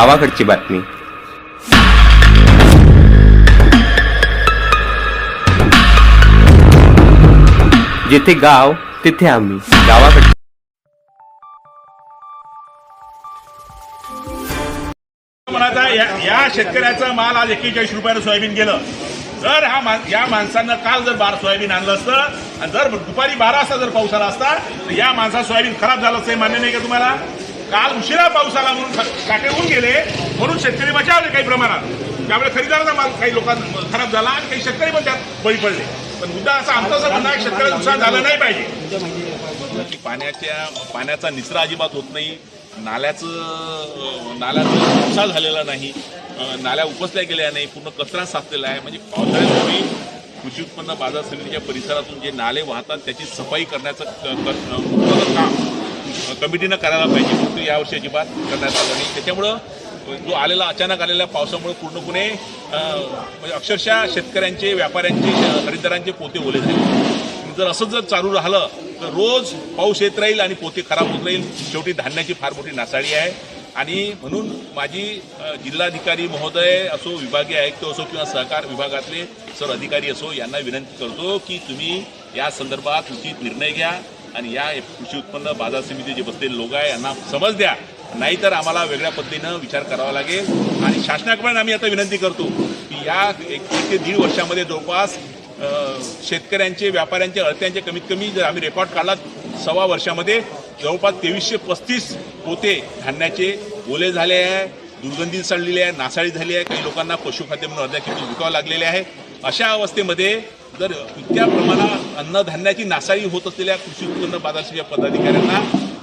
गावाकडची बातमी. जिथे गाव तिथे आम्ही. गावाकडची या या शेतकऱ्याचा माल आज एक्केचाळीस रुपयाला सोयाबीन गेलं. जर हा मा या माणसानं काल जर बार सोयाबीन आणलं असतं आणि जर दुपारी बारा असता जर पाऊस आला असता तर या माणसा सोयाबीन खराब झालं असं मान्य नाही का तुम्हाला? काल उशिरा पाऊस आला म्हणून काटे होऊन गेले म्हणून शेतकरी बचावले काही प्रमाणात. त्यामुळे खरेदीदाराचा माल काही लोकांना खराब झाला आणि काही शेतकरी पण त्यात बळी पडले. पण मुद्दा असा आमचा असं म्हणणं आहे नुकसान झालं नाही पाहिजे. की पाण्याच्या पाण्याचा निचरा अजिबात होत नाही. नाल्याचं नाल्याचं नुकसान झालेला नाही. नाल्या उपसल्या गेल्या नाही पूर्ण कचरा साचलेला आहे. म्हणजे पावसाळ्यापूर्वी कृषी उत्पन्न बाजार समितीच्या परिसरातून जे नाले वाहतात त्याची सफाई करण्याचं क- काम कमिटीनं करायला पाहिजे परंतु यावर्षी अजिबात करण्यात आलं नाही. त्याच्यामुळं जो आलेला अचानक आलेल्या पावसामुळे पूर्णपणे म्हणजे अक्षरशः शेतकऱ्यांचे व्यापाऱ्यांचे खरीदारांचे खरेदीदारांचे पोते ओले झाले. जर असंच जर चालू राहिलं तर रोज पाऊस येत राहील आणि पोते खराब होत राहील. शेवटी धान्याची फार मोठी नासाडी आहे. आणि म्हणून माझी जिल्हाधिकारी महोदय असो विभागीय आयुक्त असो किंवा सहकार विभागातले सर अधिकारी असो यांना विनंती करतो की तुम्ही या संदर्भात उचित निर्णय घ्या. आणि या कृषी उत्पन्न बाजार समिती जे बसलेले लोक आहे यांना समज द्या. नाहीतर आम्हाला वेगळ्या पद्धतीनं विचार करावा लागेल. आणि शासनाकडे आम्ही आता विनंती करतो की या एक ते दीड वर्षामध्ये जवळपास शेतकऱ्यांचे व्यापाऱ्यांचे अळत्यांचे कमीत कमी जर आम्ही रेकॉर्ड काढला सव्वा वर्षामध्ये जवळपास तेवीसशे पस्तीस पोते धान्याचे ओले झाले आहे दुर्गंधी सडलेली आहे नासाळी झाली आहे. काही लोकांना पशुखाद्य म्हणून अर्ध्या किलो विकावं लागलेले आहे. अशा अवस्थेमध्ये जर इतक्या प्रमाणात अन्नधान्याची नासाडी होत असलेल्या कृषी उत्पन्न बाजार समितीच्या पदाधिकाऱ्यांना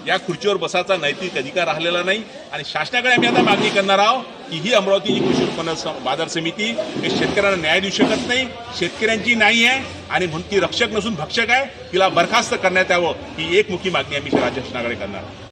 या खुर्चीवर बसायचा नैतिक अधिकार राहिलेला नाही. आणि शासनाकडे आम्ही आता मागणी करणार आहोत की ही अमरावतीची कृषी उत्पन्न बाजार समिती हे शेतकऱ्यांना न्याय देऊ शकत नाही शेतकऱ्यांची नाही आहे आणि म्हणून ती रक्षक नसून भक्षक आहे तिला बरखास्त करण्यात यावं ही एकमुखी मागणी आम्ही राज्य शासनाकडे करणार आहोत.